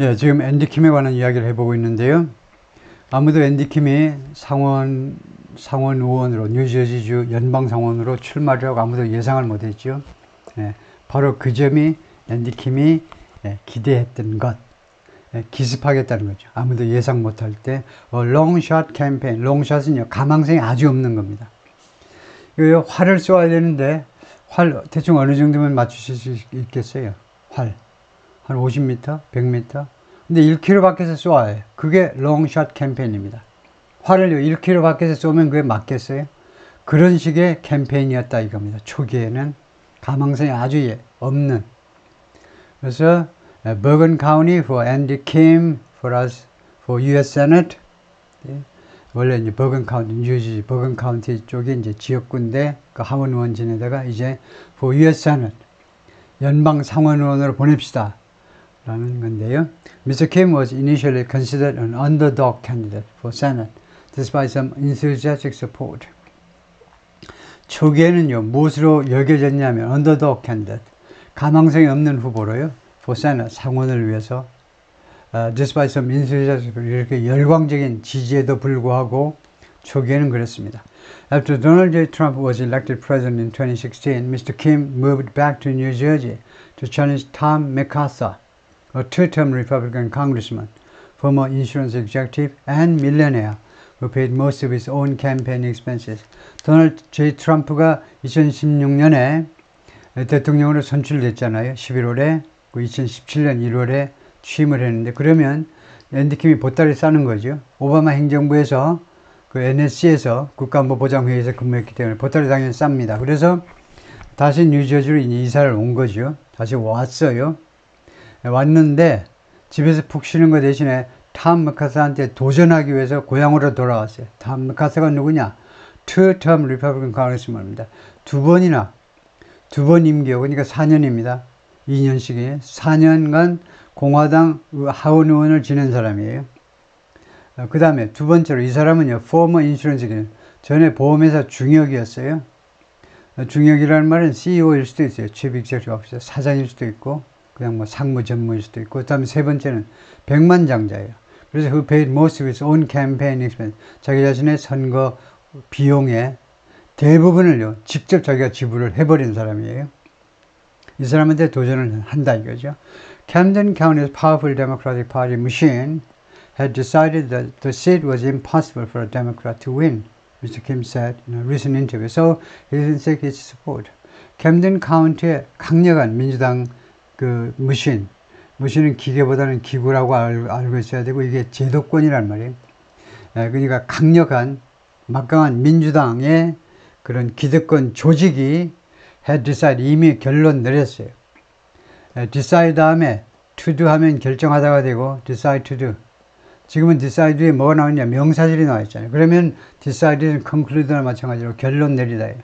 예, 지금 앤디킴에 관한 이야기를 해보고 있는데요. 아무도 앤디킴이 상원, 상원 의원으로, 뉴저지주 연방상원으로 출마를 하고 아무도 예상을 못했죠. 예, 바로 그 점이 앤디킴이 예, 기대했던 것, 예, 기습하겠다는 거죠. 아무도 예상 못할 때, 어, 롱샷 캠페인, 롱샷은요, 가망성이 아주 없는 겁니다. 이거 활을 쏘아야 되는데, 활 대충 어느 정도면 맞추실 수 있겠어요? 활. 한 50m, 100m. 근데 1km 밖에서 쏘아요. 그게 롱샷 캠페인입니다. 활을요, 1km 밖에서 쏘면 그게 맞겠어요? 그런 식의 캠페인이었다 이겁니다. 초기에는 가망성이 아주 예, 없는. 그래서 버건 카운티 for Andy Kim for us for U.S. Senate. 예. 원래 이제 버건 카운티, 뉴저지 버건 카운티 쪽에 이제 지역구인데 그 하원 의원 지내다가 이제 for U.S. Senate 연방 상원 의원으로 보냅시다. 라는 건데요. Mr. Kim was initially considered an underdog candidate for Senate, despite some enthusiastic support. 초기에는요, 무엇으로 여겨졌냐면, underdog candidate, 가망성이 없는 후보로요, for Senate, 상원을 위해서, uh, despite some enthusiastic, 이렇게 열광적인 지지에도 불구하고, 초기에는 그랬습니다. After Donald J. Trump was elected president in 2016, Mr. Kim moved back to New Jersey to challenge Tom McCarthy, a two-term Republican congressman, former insurance executive and millionaire who paid most of his own campaign expenses. 도널드 J. 트럼프가 2016년에 대통령으로 선출됐잖아요. 11월에 그 2017년 1월에 취임을 했는데 그러면 앤디킴이 보따리 싸는 거죠. 오바마 행정부에서 그 NSC에서 국가안보보장회의에서 근무했기 때문에 보따리 당연히 쌉니다. 그래서 다시 뉴저지로 이사를 온 거죠. 다시 왔어요. 왔는데 집에서 푹 쉬는 거 대신에 탐 머카스한테 도전하기 위해서 고향으로 돌아왔어요. 탐 머카스가 누구냐? 투텀 리퍼블리칸 카운슬입니다. 두 번이나 두 번 임기고 그러니까 4년입니다. 2년씩이 4년간 공화당 하원 의원을 지낸 사람이에요. 그 다음에 두 번째로 이 사람은요, 포머 인슈런스 전에 보험회사 중역이었어요. 중역이라는 말은 CEO일 수도 있어요. chief executive 사장일 수도 있고, 그냥 뭐 상무 전무일 수도 있고, 그 다음에 세 번째는 백만장자예요. 그래서 who paid most of his own campaign expense, 자기 자신의 선거 비용의 대부분을요, 직접 자기가 지불을 해버린 사람이에요. 이 사람한테 도전을 한다 이거죠. Camden County's powerful Democratic Party machine had decided that the seat was impossible for a Democrat to win, Mr. Kim said in a recent interview. So he didn't seek its support. 캠든 카운티의 강력한 민주당 그 무신, 무신은 기계보다는 기구라고 알, 알고 있어야 되고 이게 제도권이란 말이에요. 예, 그러니까 강력한 막강한 민주당의 그런 기득권 조직이 decided 이미 결론 내렸어요. 예, decide 다음에 do 하면 결정하다가 되고 decide. 지금은 decide에 뭐가 나오냐 명사절이 나와 있잖아요. 그러면 decide는 conclude나 마찬가지로 결론 내리다예요.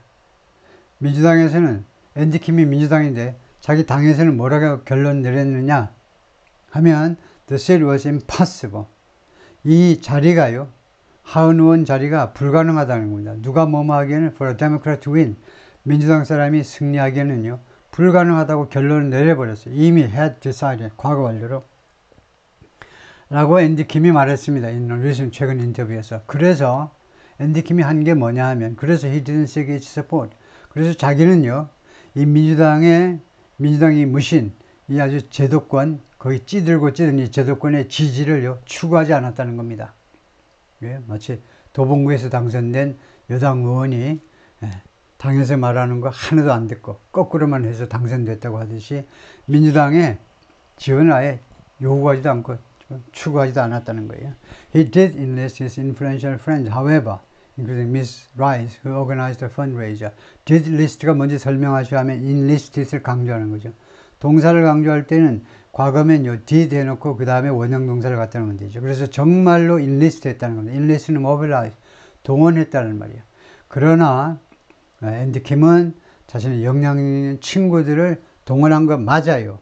민주당에서는 앤디 킴이 민주당인데 자기 당에서는 뭐라고 결론 내렸느냐 하면 the seat was impossible. 이 자리가요. 하원 의원 자리가 불가능하다는 겁니다. 누가 뭐뭐 하기에는 for a Democrat to win. 민주당 사람이 승리하기에는요. 불가능하다고 결론을 내려버렸어요. 이미 had decided. 과거 완료로. 라고 앤디 킴이 말했습니다. 리슨 최근 인터뷰에서. 그래서 앤디 킴이 한 게 뭐냐 하면 그래서 he didn't seek its support. 그래서 자기는요. 이 민주당의 민주당이 무신 이 아주 제도권 거의 찌들고 찌든 이 제도권의 지지를요 추구하지 않았다는 겁니다. 예, 마치 도봉구에서 당선된 여당 의원이 예, 당에서 말하는 거 하나도 안 듣고 거꾸로만 해서 당선됐다고 하듯이 민주당의 지원을 아예 요구하지도 않고 추구하지도 않았다는 거예요. He did enlist his influential friends, however, including Miss Rice, who organized the fundraiser. did list가 뭔지 설명하셔야 하면 enlisted을 강조하는 거죠. 동사를 강조할 때는 과거면 요, did 해놓고 그 다음에 원형 동사를 갖다 놓으면 되죠. 그래서 정말로 enlist 했다는 겁니다. enlist는 mobilize, 동원했다는 말이에요. 그러나 앤디 킴은 자신의 역량 있는 친구들을 동원한 거 맞아요.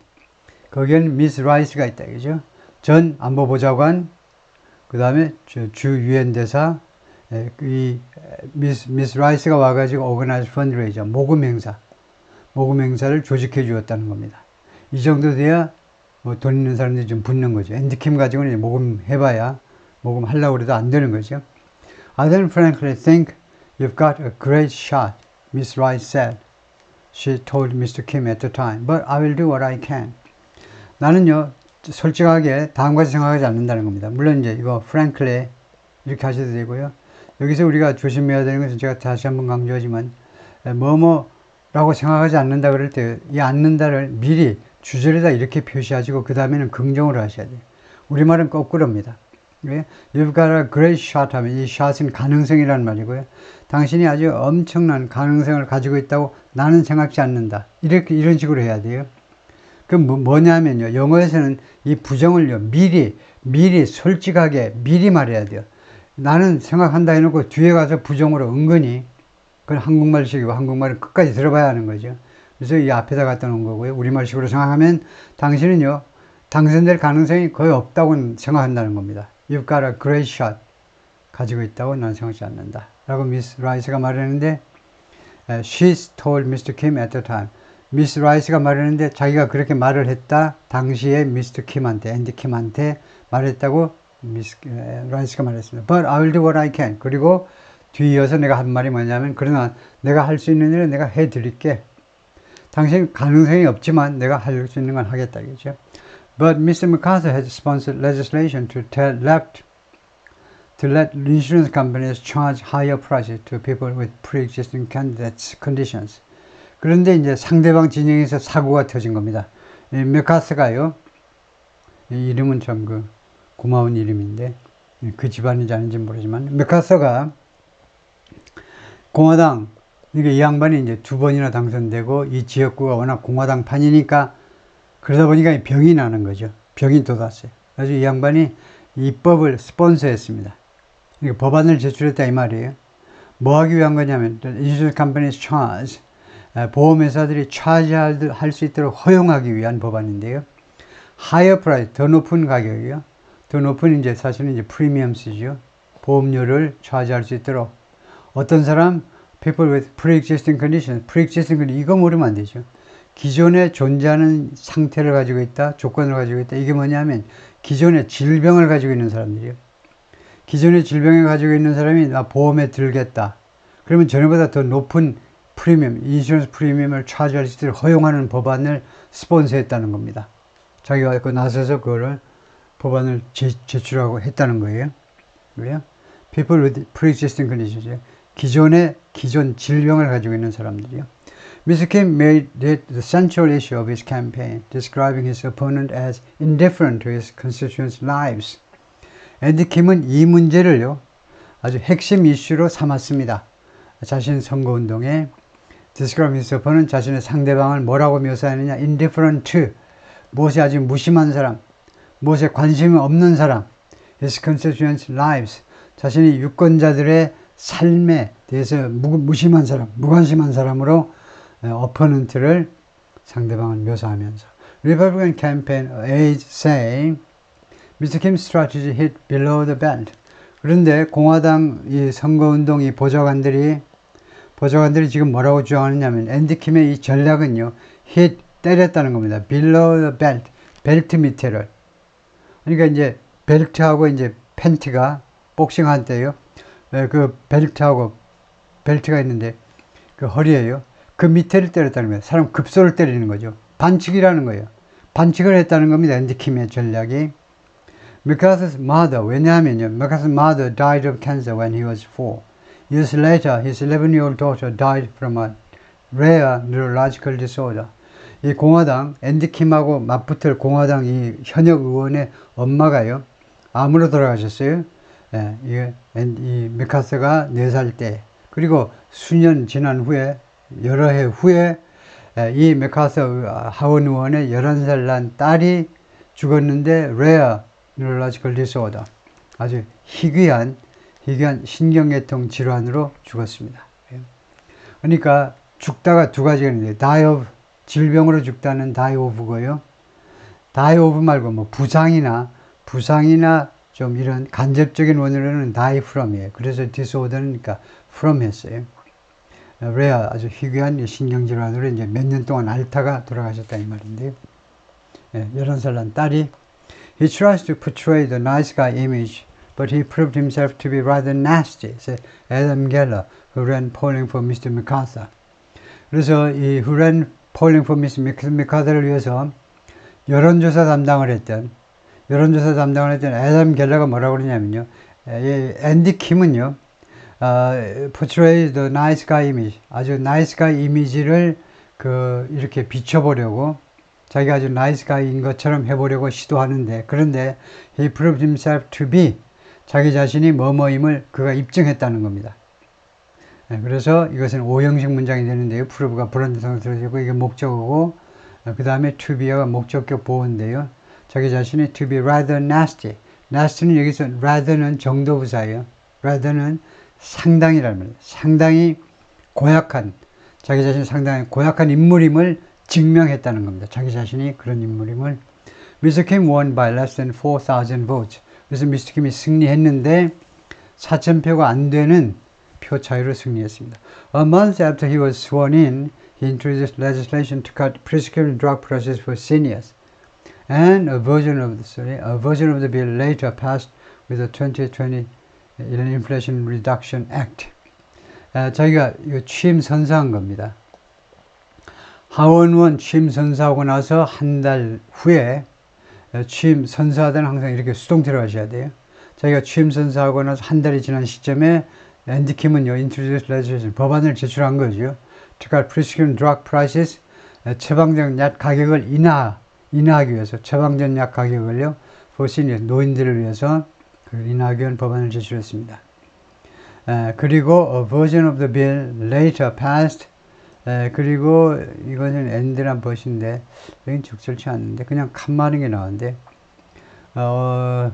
거기에는 미스 라이스가 있다, 그죠? 전 안보보좌관, 그 다음에 주 유엔 대사, 이 미스, 미스 라이스가 와가지고 오거나이즈 펀드레이저 모금 행사, 모금 행사를 조직해 주었다는 겁니다. 이 정도 돼야 뭐 돈 있는 사람들이 좀 붙는 거죠. 엔드킴 가지고는 모금 해봐야 모금 하려고 해도 안 되는 거죠. I don't frankly think you've got a great shot, Miss Wright said. She told Mr. Kim at the time, but I will do what I can. 나는요, 솔직하게 다음까지 생각하지 않는다는 겁니다. 물론 이제 이거 frankly 이렇게 하셔도 되고요. 여기서 우리가 조심해야 되는 것은 제가 다시 한번 강조하지만 에, 뭐뭐라고 생각하지 않는다 그럴 때 이 않는다를 미리 주절에다 이렇게 표시하시고 그 다음에는 긍정으로 하셔야 돼요. 우리말은 거꾸로입니다. 왜? You've got a great shot 하면 이 shot은 가능성이라는 말이고요. 당신이 아주 엄청난 가능성을 가지고 있다고 나는 생각지 않는다. 이렇게 이런 식으로 해야 돼요. 그 뭐, 뭐냐면요. 영어에서는 이 부정을요. 미리 미리 솔직하게 미리 말해야 돼요. 나는 생각한다 해놓고 뒤에 가서 부정으로 은근히 그건 한국말식이고 한국말을 끝까지 들어봐야 하는 거죠. 그래서 이 앞에다 갖다 놓은 거고요. 우리말식으로 생각하면 당신은요. 당선될 가능성이 거의 없다고 생각한다는 겁니다. You've got a great shot. 가지고 있다고 나는 생각지 않는다. 라고 미스 라이스가 말했는데 에, She told Mr. Kim at the time. 미스 라이스가 말했는데 자기가 그렇게 말을 했다. 당시에 미스터 킴한테, 앤디 킴한테 말했다고 미스 에, 라이스가 말했습니다. But I will do what I can. 그리고 뒤이어서 내가 한 말이 뭐냐면 그러나 내가 할 수 있는 일은 내가 해드릴게. 당신 가능성이 없지만 내가 할 수 있는 건 하겠다 이거죠. But Mr. MacArthur has sponsored legislation to tell left to let insurance companies charge higher prices to people with pre-existing candidates conditions. 그런데 이제 상대방 진영에서 사고가 터진 겁니다. 이 메카스가요. 이 이름은 참그 고마운 이름인데 그 집안인지 아닌지 모르지만 메카스가 공화당 그러니까 이 양반이 이제 두 번이나 당선되고 이 지역구가 워낙 공화당 판이니까 그러다 보니까 병이 나는 거죠. 병이 돋았어요. 그래서 이 양반이 입법을 스폰서했습니다. 그러니까 법안을 제출했다 이 말이에요. 뭐 하기 위한 거냐면 companies charge 에, 보험회사들이 차지할 수 있도록 허용하기 위한 법안인데요. higher price 더 높은 가격이요. 더 높은 이제 사실은 이제 프리미엄스죠. 보험료를 차지할 수 있도록 어떤 사람 people with pre-existing conditions, pre-existing condition 이거 모르면 안 되죠. 기존에 존재하는 상태를 가지고 있다, 조건을 가지고 있다. 이게 뭐냐면 기존에 질병을 가지고 있는 사람들이요. 기존의 질병을 가지고 있는 사람이 나 보험에 들겠다. 그러면 전에보다 더 높은 프리미엄, 인슈런스 프리미엄을 차지할 수 있도록 허용하는 법안을 스폰서했다는 겁니다. 자기가 그 나서서 그거를 법안을 제, 제출하고 했다는 거예요. 왜요? People with pre-existing conditions. 기존의 기존 질병을 가지고 있는 사람들이요. Mr. Kim made it the central issue of his campaign, describing his opponent as indifferent to his constituents' lives. 앤디 킴은 이 문제를요, 아주 핵심 이슈로 삼았습니다. 자신 선거운동에 describing his opponent, 자신의 상대방을 뭐라고 묘사하느냐, indifferent to, 무엇에 아주 무심한 사람, 무엇에 관심이 없는 사람, his constituents' lives, 자신이 유권자들의 삶에 대해서 무, 무심한 사람, 무관심한 사람으로 어퍼넌트를 상대방을 묘사하면서 Republican campaign aides say Mr. Kim's strategy hit below the belt. 그런데 공화당 이 선거운동 이 보좌관들이 보좌관들이 지금 뭐라고 주장하느냐면 앤디 킴의 이 전략은요 hit 때렸다는 겁니다. below the belt 벨트 밑에를 그러니까 이제 벨트하고 이제 팬티가 복싱할 때요 그 벨트하고 벨트가 있는데 그 허리에요 그 밑에를 때렸다는 거예요. 사람 급소를 때리는 거죠. 반칙이라는 거예요. 반칙을 했다는 겁니다. 앤디 킴의 전략이. McCarthy's mother, 왜냐하면요. McCarthy's mother died of cancer when he was four. Years later, his 11-year-old daughter died from a rare neurological disorder. 이 공화당, 앤디 킴하고 맞붙을 공화당 이 현역 의원의 엄마가요. 암으로 돌아가셨어요. 예, 이, 이 메카스가 4살 때. 그리고 수년 지난 후에 여러 해 후에 이 메카서 하원 의원의 11살 난 딸이 죽었는데 레어 뉴럴로지컬 디소더 아주 희귀한 희귀한 신경계통 질환으로 죽었습니다. 그러니까 죽다가 두 가지가 있는데 die of 질병으로 죽다는 die of고요. die of 말고 뭐 부상이나 부상이나 좀 이런 간접적인 원인으로는 die from이에요. 그래서 disorder는 그러니까 from 했어요. 레아 아주 희귀한 신경질환으로 이제 몇 년 동안 앓다가 돌아가셨다 이 말인데요. 예, 11살 난 딸이 He tries to portray the nice guy image, but he proved himself to be rather nasty, said Adam Geller, who ran polling for Mr. MacArthur. 그래서 이 who ran for Mr. MacArthur를 위해서 여론조사 담당을 했던 여론조사 담당을 했던 애덤 갤러가 뭐라고 그러냐면요. 이 앤디 킴은요. the nice guy image. 아주 nice guy 이미지를 그 이렇게 비춰보려고 자기가 아주 nice guy인 것처럼 해보려고 시도하는데 그런데 he proved himself to be 자기 자신이 뭐뭐임을 그가 입증했다는 겁니다. 네, 그래서 이것은 오형식 문장이 되는데요. prove가 불완전성을 들어지고 이게 목적어고 그 다음에 to be가 목적격 보호인데요. 자기 자신이 to be rather nasty. nasty는 여기서 rather는 정도 부사예요. rather는 상당이라는 말이에요. 상당히 고약한 자기 자신이 상당히 고약한 인물임을 증명했다는 겁니다. 자기 자신이 그런 인물임을 Mr. Kim won by less than 4,000 votes. 그래서 미스터 킴이 승리했는데 4,000표가 안 되는 표 차이로 승리했습니다. A month after he was sworn in, he introduced legislation to cut prescription drug prices for seniors. And a version of the sorry, a version of the bill later passed with the 2020 Inflation Reduction Act. 아, 자기가 취임 선서한 겁니다. 하원의원 취임 선서하고 나서 한 달 후에 취임 선서하다는 항상 이렇게 수동 들어가셔야 돼요. 자기가 취임 선서하고 나서 한 달이 지난 시점에 앤디 킴은요, introduce legislation, 법안을 제출한 거죠. 특히 prescription drug prices, 처방전 약 가격을 인하, 인하하기 위해서, 처방전 약 가격을요, seniors, 노인들을 위해서 그 인하하기 위한 법안을 제출했습니다. 에, 그리고 a version of the bill later passed 에, 그리고 이거는 엔드란 것인데 여긴 적절치 않는데 그냥 칸마른 게 나오는데 어, 어,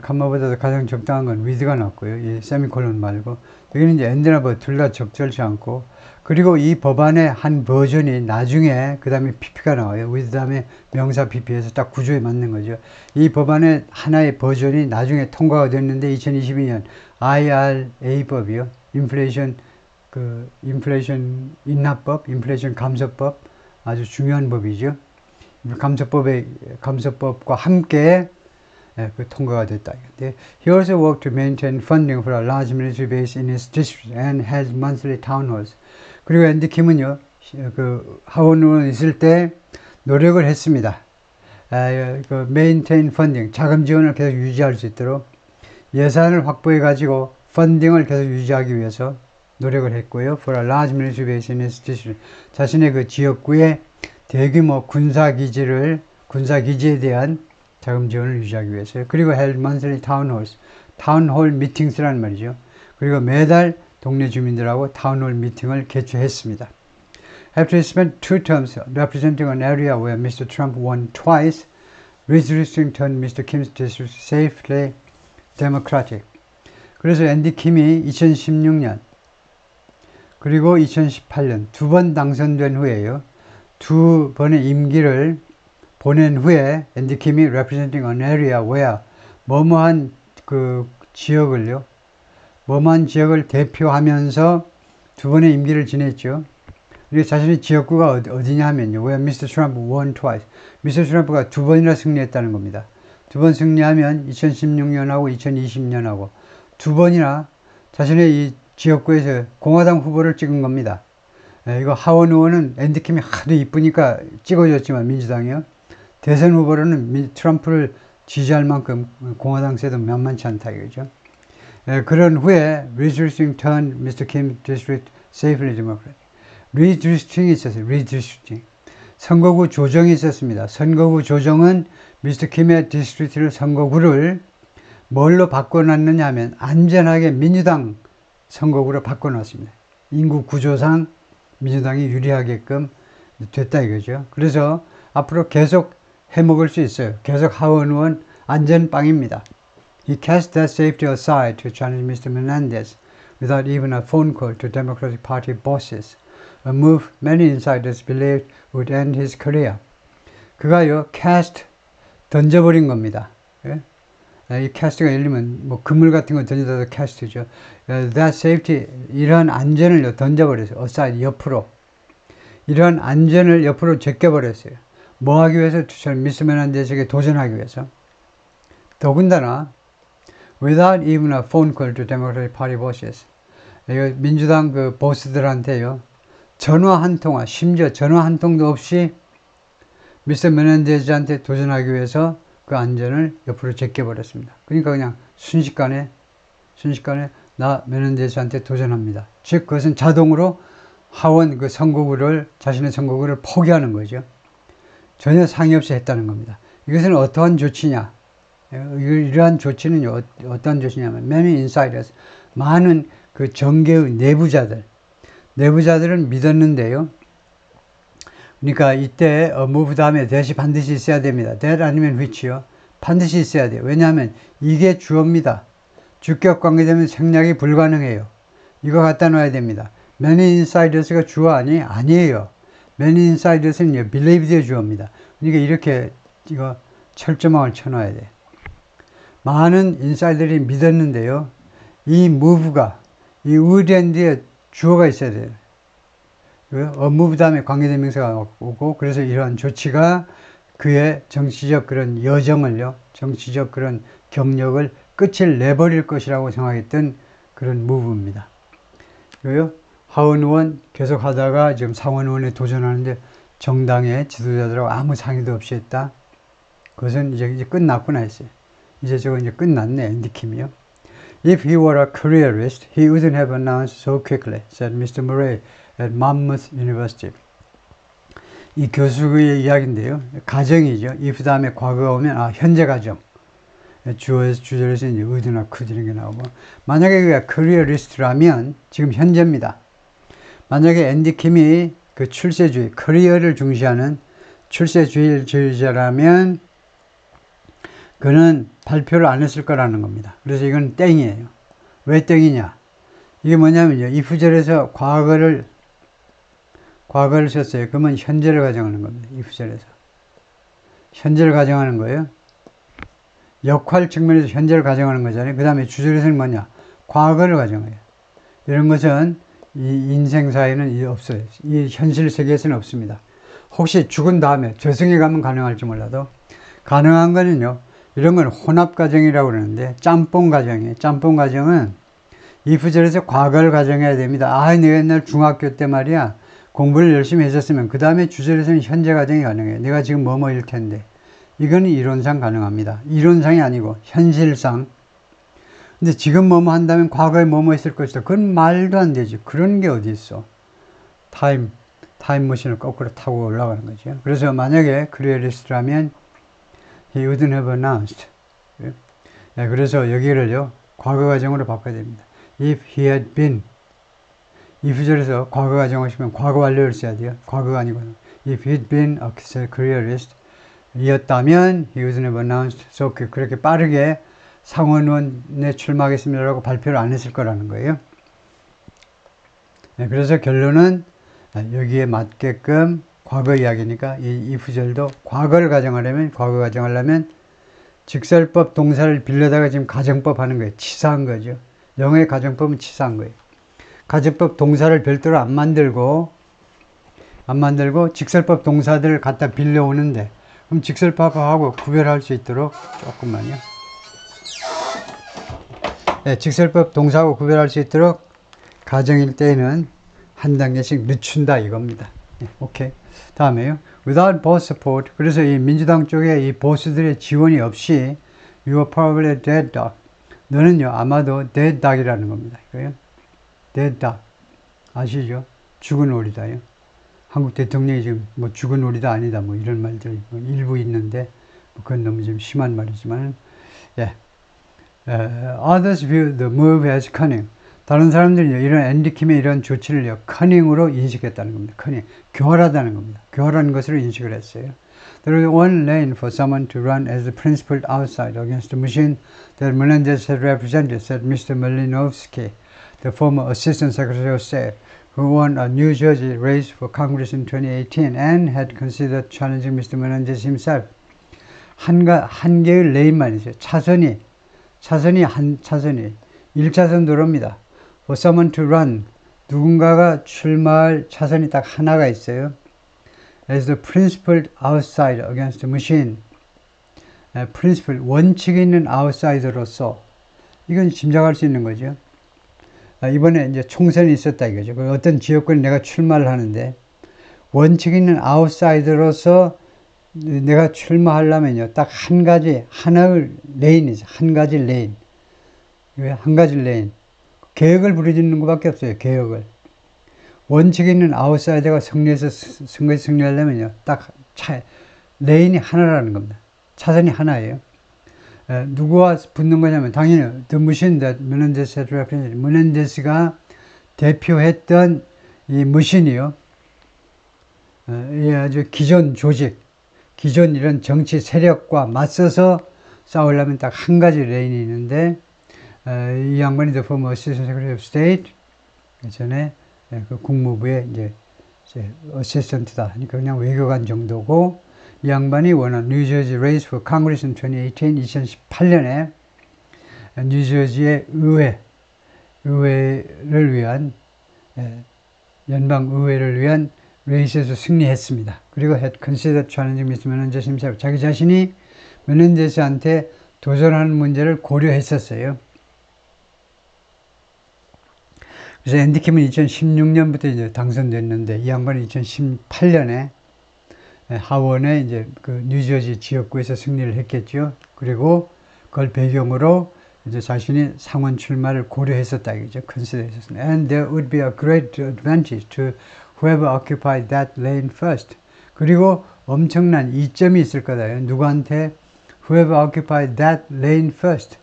칸마보다도 가장 적당한 건 with가 났고요. 이 세미콜론 말고 여기는 이제 엔드나 뭐둘다 적절치 않고 그리고 이 법안의 한 버전이 나중에 그 다음에 PP가 나와요. with 다음에 명사 PP에서 딱 구조에 맞는 거죠. 이 법안의 하나의 버전이 나중에 통과가 됐는데 2022년 IRA법이요. 인플레이션 그 인플레이션 인하법, 인플레이션 감소법 아주 중요한 법이죠. 감소법의 감소법과 함께 예, 그 통과가 됐다. 근데 he also worked to maintain funding for a large military base in his district and held monthly town halls. 그리고 앤디 킴은요, 그 하원 의원 있을 때 노력을 했습니다. 에, 그 maintain funding, 자금 지원을 계속 유지할 수 있도록 예산을 확보해 가지고 펀딩을 계속 유지하기 위해서 노력을 했고요. For a large military base in his district. 자신의 그 지역구에 대규모 군사 기지를 군사 기지에 대한 자금 지원을 유지하기 위해서요. 그리고 held monthly town halls, 타운홀 미팅스라는 말이죠. 그리고 매달 동네 주민들하고 타운홀 미팅을 개최했습니다. After he spent two terms representing an area where Mr. Trump won twice, redistricting turned Mr. Kim's district safely democratic. 그래서 앤디 킴이 2016년 그리고 2018년 두 번 당선된 후에요. 두 번의 임기를 보낸 후에 앤디 킴이 representing an area where 뭐뭐한 그 지역을요. 뭐뭐한 지역을 대표하면서 두 번의 임기를 지냈죠. 그리고 자신의 지역구가 어디, 어디냐 하면요. where Mr. Trump won twice. 미스터 트럼프가 두 번이나 승리했다는 겁니다. 두 번 승리하면 2016년하고 2020년하고 두 번이나 자신의 이 지역구에서 공화당 후보를 찍은 겁니다. 에, 이거 하원 의원은 앤디 킴이 하도 이쁘니까 찍어줬지만 민주당이요. 대선 후보로는 미, 트럼프를 지지할 만큼 공화당 세도 만만치 않다 이거죠. 에, 그런 후에 redistricting turned Mr. Kim district safely democratic. redistricting이 있었어요. redistricting. 선거구 조정이 있었습니다. 선거구 조정은 미스터 킴의 디스트리트를 선거구를 뭘로 바꿔놨느냐 하면 안전하게 민주당 선거구로 바꿔놨습니다. 인구 구조상 민주당이 유리하게끔 됐다 이거죠. 그래서 앞으로 계속 해먹을 수 있어요. 계속 하원 의원 안전빵입니다. He cast that safety aside to challenge Mr. Menendez without even a phone call to Democratic Party bosses. A move many insiders believed would end his career. 그가요, cast, 던져버린 겁니다. 예? 이 캐스트가 예를 들면 뭐 그물 같은 거 던져도 캐스트죠. That safety 이런 안전을 던져버려서 aside 옆으로 이러한 안전을 옆으로 제껴버렸어요. 뭐 하기 위해서? 투철 미스 메난데스에게 도전하기 위해서. 더군다나 without even a phone call to Democratic Party bosses. 이거 민주당 그 보스들한테요. 전화 한 통화, 심지어 전화 한 통도 없이 미스터 메넨데즈한테 도전하기 위해서 그 안전을 옆으로 제껴버렸습니다. 그러니까 그냥 순식간에 순식간에 나 메넨데즈한테 도전합니다. 즉 그것은 자동으로 하원 그 선거구를 자신의 선거구를 포기하는 거죠. 전혀 상의 없이 했다는 겁니다. 이것은 어떠한 조치냐? 이러한 조치는 어, 어떤 조치냐면 many insiders 많은 그 정계의 내부자들 내부자들은 믿었는데요. 그러니까 이때 어, move 다음에 that이 반드시 있어야 됩니다. that 아니면 which요. 반드시 있어야 돼요. 왜냐하면 이게 주어입니다. 주격 관계되면 생략이 불가능해요. 이거 갖다 놔야 됩니다. many insiders가 주어 아니? 아니에요. Many insiders는 believed의 주어입니다. 그러니까 이렇게 이거 철조망을 쳐놔야 돼. 많은 인사이들이 믿었는데요. 이 move가 이 의랜드에 주어가 있어야 돼요. 업무 다음에 관계된 명사가 오고 그래서 이러한 조치가 그의 정치적 그런 여정을요, 정치적 그런 경력을 끝을 내버릴 것이라고 생각했던 그런 무브입니다. 그리고요, 하원 의원 계속 하다가 지금 상원 의원에 도전하는데 정당의 지도자들하고 아무 상의도 없이 했다. 그것은 이제, 이제 끝났구나 했어요. 이제 저거 이제 끝났네, 엔디킴이요. If he were a careerist, he wouldn't have announced so quickly, said Mr. Murray at Monmouth University. 이 교수의 이야기인데요. 가정이죠. if 다음에 과거가 오면 아 현재 가정. 주어에서 주절에서 이제 could 이런 게 나오고 만약에 그가 careerist라면 지금 현재입니다. 만약에 앤디 킴이 그 출세주의, 커리어를 중시하는 출세주의자라면 그는 발표를 안 했을 거라는 겁니다. 그래서 이건 땡이에요. 왜 땡이냐? 이게 뭐냐면요. 이 후절에서 과거를 과거를 썼어요. 그러면 현재를 가정하는 겁니다. 이 후절에서. 현재를 가정하는 거예요. 역할 측면에서 현재를 가정하는 거잖아요. 그 다음에 주절에서는 뭐냐? 과거를 가정해요. 이런 것은 이 인생 사에는 없어요. 이 현실 세계에서는 없습니다. 혹시 죽은 다음에 저승에 가면 가능할지 몰라도 가능한 거는요. 이런 건 혼합 가정이라고 그러는데 짬뽕 가정이에요. 짬뽕 가정은 이 부절에서 과거를 가정해야 됩니다. 아, 내가 옛날 중학교 때 말이야 공부를 열심히 했었으면 그 다음에 주절에서는 현재 가정이 가능해요. 내가 지금 뭐뭐일 텐데 이거는 이론상 가능합니다. 이론상이 아니고 현실상. 근데 지금 뭐뭐 한다면 과거에 뭐뭐 했을 것이다. 그건 말도 안 되지. 그런 게 어디 있어. 타임 타임머신을 거꾸로 타고 올라가는 거죠. 그래서 만약에 크리에리스트라면 he wouldn't have announced. 네, 그래서 여기를요, 과거 가정으로 바꿔야 됩니다. If he had been. 이 구절에서 과거 가정하시면 과거 완료를 써야 돼요. 과거가 아니고. If he'd been a careerist. 이었다면 he wouldn't have announced. So 그렇게 빠르게 상원원에 출마하겠습니다라고 발표를 안 했을 거라는 거예요. 네, 그래서 결론은 여기에 맞게끔 과거 이야기니까 이, 이 구절도 과거를 가정하려면 과거 가정하려면 직설법 동사를 빌려다가 지금 가정법 하는 거예요. 치사한 거죠. 영어의 가정법은 치사한 거예요. 가정법 동사를 별도로 안 만들고 안 만들고 직설법 동사들을 갖다 빌려오는데 그럼 직설법하고 구별할 수 있도록 조금만요. 네, 직설법 동사하고 구별할 수 있도록 가정일 때에는 한 단계씩 늦춘다 이겁니다. 네, 오케이. 다음에요. Without boss support. 그래서 이 민주당 쪽에 이 보스들의 지원이 없이 You are probably dead dog. 너는요, 아마도 dead dog이라는 겁니다. 이거요. dead dog. 아시죠? 죽은 오리다요. 한국 대통령이 지금 뭐 죽은 오리다 아니다 뭐 이런 말들이 뭐 일부 있는데 뭐 그건 너무 좀 심한 말이지만 예. Uh, others view the move as cunning. 다른 사람들이 이런 앤디 킴의 이런 조치를 커닝으로 인식했다는 겁니다. 커닝. 교활하다는 겁니다. 교활한 것으로 인식을 했어요. There was one lane for someone to run as the principled outside against the machine that Melendez had represented, said Mr. Malinovsky, the former Assistant Secretary of State, who won a New Jersey race for Congress in 2018 and had considered challenging Mr. Menendez himself. 한가, 한 개의 레인만 있어요. 차선이, 차선이 한 차선이 1차선 도로입니다. for someone to run 누군가가 출마할 차선이 딱 하나가 있어요. As the principled outsider against the machine. 에, principle, 원칙이 있는 아웃사이더로서 이건 짐작할 수 있는 거죠. 아, 이번에 이제 총선이 있었다 이거죠. 그 어떤 지역구에 내가 출마를 하는데 원칙 있는 아웃사이더로서 내가 출마하려면요. 딱 한 가지, 하나의 레인이죠. 한 가지 레인. 왜 한 가지 레인. 계획을 부르짖는 것밖에 없어요. 계획을. 원칙 있는 아웃사이더가 승리해서 스- 선거에 승리하려면요. 딱 차, 레인이 하나라는 겁니다. 차선이 하나예요. 에, 누구와 붙는 거냐면 당연히 that Menendez had represented. 메넨데스가 대표했던 이 머신이요. 어, 이 아주 기존 조직, 기존 이런 정치 세력과 맞서서 싸우려면 딱 한 가지 레인이 있는데 어, 이 양반이 the former Assistant Secretary of State 예전에 예, 그 국무부의 이제, 이제 어시스턴트다. 그러니까 그냥 외교관 정도고 이 양반이 원한 뉴저지 레이스 for Congress in 2018, 2018년에 뉴저지의 의회, 의회를 위한 예, 연방 의회를 위한 레이스에서 승리했습니다. 그리고 considered challenging Mr. Menendez himself. 자기 자신이 메넨데스한테 도전하는 문제를 고려했었어요. 그래서 앤디 킴은 2016년부터 이제 당선됐는데 이 양반은 2018년에 하원에 이제 그 뉴저지 지역구에서 승리를 했겠죠. 그리고 그걸 배경으로 이제 자신이 상원 출마를 고려했었다 이거죠. 컨시더했었습니다. And there would be a great advantage to whoever occupied that lane first. 그리고 엄청난 이점이 있을 거다. 누구한테 whoever occupied that lane first.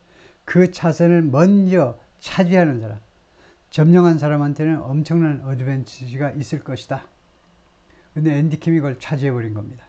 그 차선을 먼저 차지하는 사람. 점령한 사람한테는 엄청난 어드밴티지가 있을 것이다. 근데 앤디 킴이 그걸 차지해버린 겁니다.